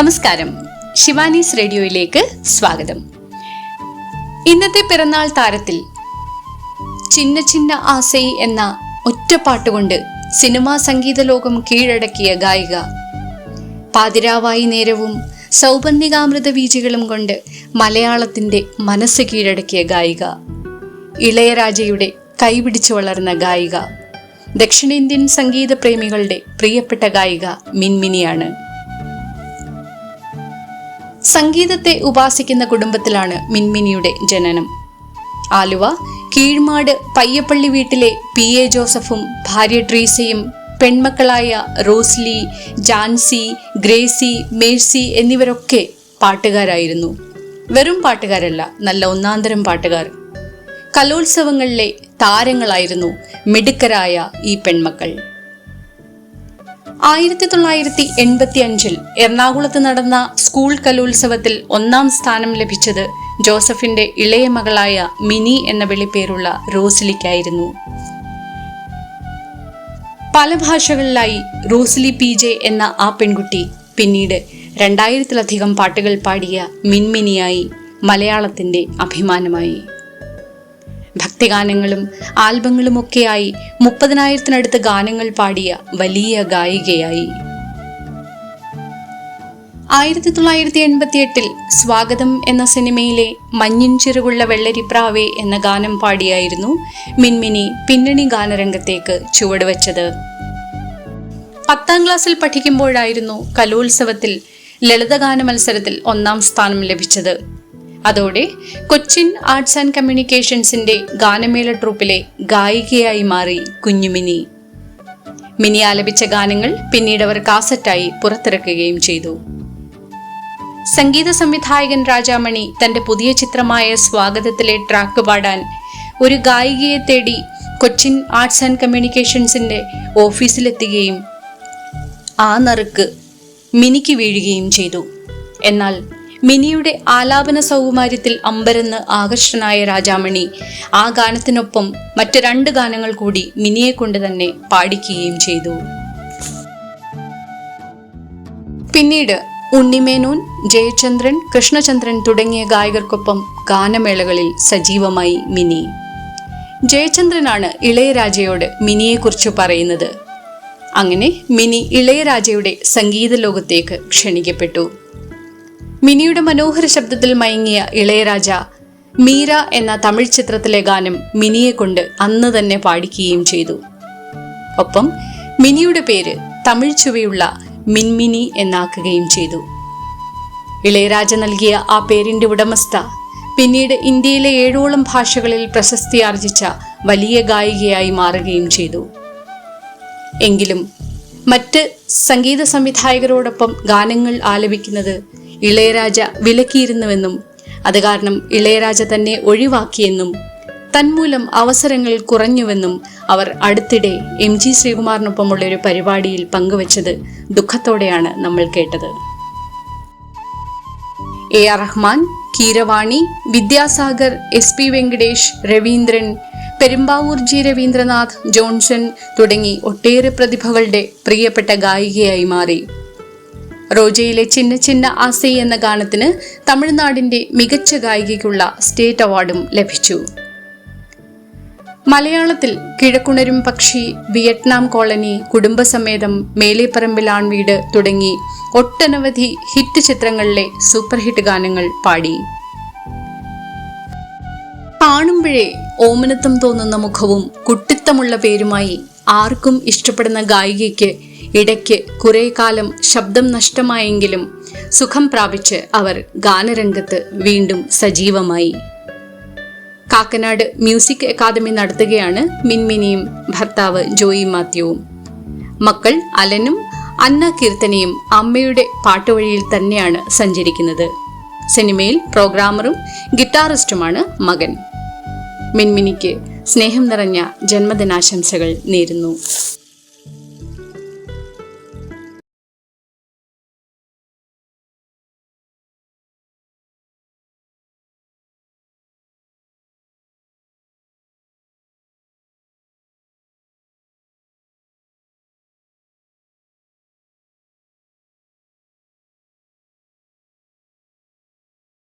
നമസ്കാരം. ശിവാനീസ് റേഡിയോയിലേക്ക് സ്വാഗതം. ഇന്നത്തെ പിറന്നാൾ താരത്തിൽ ചിന്ന ചിന്ന ആസൈ എന്ന ഒറ്റ പാട്ടുകൊണ്ട് സിനിമാ സംഗീത ലോകം കീഴടക്കിയ ഗായിക പാതിരാവായി നേരവും സൗപർണികാമൃത വീചികളും കൊണ്ട് മലയാളത്തിന്റെ മനസ്സ് കീഴടക്കിയ ഗായിക ഇളയരാജയുടെ കൈപിടിച്ചു വളർന്ന ഗായിക ദക്ഷിണേന്ത്യൻ സംഗീത പ്രേമികളുടെ പ്രിയപ്പെട്ട ഗായിക മിൻമിനിയാണ്. സംഗീതത്തെ ഉപാസിക്കുന്ന കുടുംബത്തിലാണ് മിൻമിനിയുടെ ജനനം. ആലുവ കീഴ്മാട് പയ്യപ്പള്ളി വീട്ടിലെ പി എ ജോസഫും ഭാര്യ ട്രീസയും പെൺമക്കളായ റോസ്ലി ജാൻസി ഗ്രേസി മേഴ്സി എന്നിവരൊക്കെ പാട്ടുകാരായിരുന്നു. വെറും പാട്ടുകാരല്ല നല്ല ഒന്നാന്തരം പാട്ടുകാർ. കലോത്സവങ്ങളിലെ താരങ്ങളായിരുന്നു മിടുക്കരായ ഈ പെൺമക്കൾ. ആയിരത്തി തൊള്ളായിരത്തി എൺപത്തി അഞ്ചിൽ എറണാകുളത്ത് നടന്ന സ്കൂൾ കലോത്സവത്തിൽ ഒന്നാം സ്ഥാനം ലഭിച്ചത് ജോസഫിന്റെ ഇളയ മകളായ മിനി എന്ന വിളിപ്പേരുള്ള റോസ്ലിക്കായിരുന്നു. പല ഭാഷകളിലായി റോസ്ലി പി ജെ എന്ന ആ പെൺകുട്ടി പിന്നീട് രണ്ടായിരത്തിലധികം പാട്ടുകൾ പാടിയ മിൻമിനിയായി മലയാളത്തിന്റെ അഭിമാനമായി. ഭക്തിഗാനങ്ങളും ആൽബങ്ങളുമൊക്കെയായി മുപ്പതിനായിരത്തിനടുത്ത് ഗാനങ്ങൾ പാടിയ വലിയ ഗായികയായി. ആയിരത്തി തൊള്ളായിരത്തി എൺപത്തി എട്ടിൽ സ്വാഗതം എന്ന സിനിമയിലെ മഞ്ഞിൻ ചിറകുള്ള വെള്ളരിപ്രാവേ എന്ന ഗാനം പാടിയായിരുന്നു മിൻമിനി പിന്നണി ഗാനരംഗത്തേക്ക് ചുവടുവച്ചത്. പത്താം ക്ലാസ്സിൽ പഠിക്കുമ്പോഴായിരുന്നു കലോത്സവത്തിൽ ലളിതഗാന മത്സരത്തിൽ ഒന്നാം സ്ഥാനം ലഭിച്ചത്. അതോടെ കൊച്ചിൻ ആർട്സ് ആൻഡ് കമ്മ്യൂണിക്കേഷൻസിന്റെ ഗാനമേള ട്രൂപ്പിലെ ഗായികയായി മാറി കുഞ്ഞുമിനി. മിനി ആലപിച്ച ഗാനങ്ങൾ പിന്നീട് അവർ കാസറ്റായി പുറത്തിറക്കുകയും ചെയ്തു. സംഗീത സംവിധായകൻ രാജാമണി തന്റെ പുതിയ ചിത്രമായ സ്വാഗതത്തിലെ ട്രാക്ക് പാടാൻ ഒരു ഗായികയെ തേടി കൊച്ചിൻ ആർട്സ് ആൻഡ് കമ്മ്യൂണിക്കേഷൻസിന്റെ ഓഫീസിലെത്തുകയും ആ നറുക്ക് മിനിക്ക് വീഴുകയും ചെയ്തു. എന്നാൽ മിനിയുടെ ആലാപന സൗകുമാര്യത്തിൽ അമ്പരന്ന് ആകർഷനായ രാജാമണി. ആ ഗാനത്തിനൊപ്പം മറ്റ് രണ്ട് ഗാനങ്ങൾ കൂടി മിനിയെ കൊണ്ട് തന്നെ പാടിക്കുകയും ചെയ്തു. പിന്നീട് ഉണ്ണിമേനോൻ ജയചന്ദ്രൻ കൃഷ്ണചന്ദ്രൻ തുടങ്ങിയ ഗായകർക്കൊപ്പം ഗാനമേളകളിൽ സജീവമായി മിനി. ജയചന്ദ്രനാണ് ഇളയരാജയോട് മിനിയെക്കുറിച്ച് പറയുന്നത്. അങ്ങനെ മിനി ഇളയരാജയുടെ സംഗീത ലോകത്തേക്ക് ക്ഷണിക്കപ്പെട്ടു. മിനിയുടെ മനോഹര ശബ്ദത്തിൽ മയങ്ങിയ ഇളയരാജ മീര എന്ന തമിഴ് ചിത്രത്തിലെ ഗാനം മിനിയെ കൊണ്ട് അന്ന് തന്നെ പാടിക്കുകയും ചെയ്തു. ഒപ്പം മിനിയുടെ പേര് തമിഴ് ചുവയുള്ള മിൻമിനി എന്നാക്കുകയും ചെയ്തു. ഇളയരാജ നൽകിയ ആ പേരിന്റെ ഉടമസ്ഥ പിന്നീട് ഇന്ത്യയിലെ ഏഴോളം ഭാഷകളിൽ പ്രശസ്തി ആർജിച്ച വലിയ ഗായികയായി മാറുകയും ചെയ്തു. എങ്കിലും മറ്റ് സംഗീത സംവിധായകരോടൊപ്പം ഗാനങ്ങൾ ആലപിക്കുന്നത് ഇളയരാജ വിലക്കിയിരുന്നുവെന്നും അത് കാരണം ഇളയരാജ തന്നെ ഒഴിവാക്കിയെന്നും തന്മൂലം അവസരങ്ങൾ കുറഞ്ഞുവെന്നും അവർ അടുത്തിടെ എം ജി ശ്രീകുമാറിനൊപ്പമുള്ള ഒരു പരിപാടിയിൽ പങ്കുവച്ചത് ദുഃഖത്തോടെയാണ് നമ്മൾ കേട്ടത്. A R Rahman Keeravani Vidyasagar S P Venkatesh Raveendran Perumbavoor G Raveendranath Johnson തുടങ്ങി ഒട്ടേറെ പ്രതിഭകളുടെ പ്രിയപ്പെട്ട ഗായികയായി മാറി. റോജയിലെ ചിന്ന ചിന്ന ആസൈ എന്ന ഗാനത്തിന് തമിഴ്നാടിന്റെ മികച്ച ഗായികയ്ക്കുള്ള സ്റ്റേറ്റ് അവാർഡും ലഭിച്ചു. മലയാളത്തിൽ കിഴക്കുണരും പക്ഷി വിയറ്റ്നാം കോളനി കുടുംബസമേതം മേലേപ്പറമ്പിൽ ആൺവീട് തുടങ്ങി ഒട്ടനവധി ഹിറ്റ് ചിത്രങ്ങളിലെ സൂപ്പർ ഹിറ്റ് ഗാനങ്ങൾ പാടി. കാണുമ്പോഴേ ഓമനത്വം തോന്നുന്ന മുഖവും കുട്ടിത്തമുള്ള പേരുമായി ആർക്കും ഇഷ്ടപ്പെടുന്ന ഗായികയ്ക്ക് ഇടയ്ക്ക് കുറെ കാലം ശബ്ദം നഷ്ടമായെങ്കിലും സുഖം പ്രാപിച്ച് അവർ ഗാനരംഗത്ത് വീണ്ടും സജീവമായി. കാക്കനാട് മ്യൂസിക് അക്കാദമി നടത്തുകയാണ് മിൻമിനിയും ഭർത്താവ് ജോയി മാത്യുവും. മക്കൾ അലനും അന്ന കീർത്തനയും അമ്മയുടെ പാട്ടുവഴിയിൽ തന്നെയാണ് സഞ്ചരിക്കുന്നത്. സിനിമയിൽ പ്രോഗ്രാമറും ഗിറ്റാറിസ്റ്റുമാണ് മകൻ. മിൻമിനിക്ക് സ്നേഹം നിറഞ്ഞ ജന്മദിനാശംസകൾ നേരുന്നു.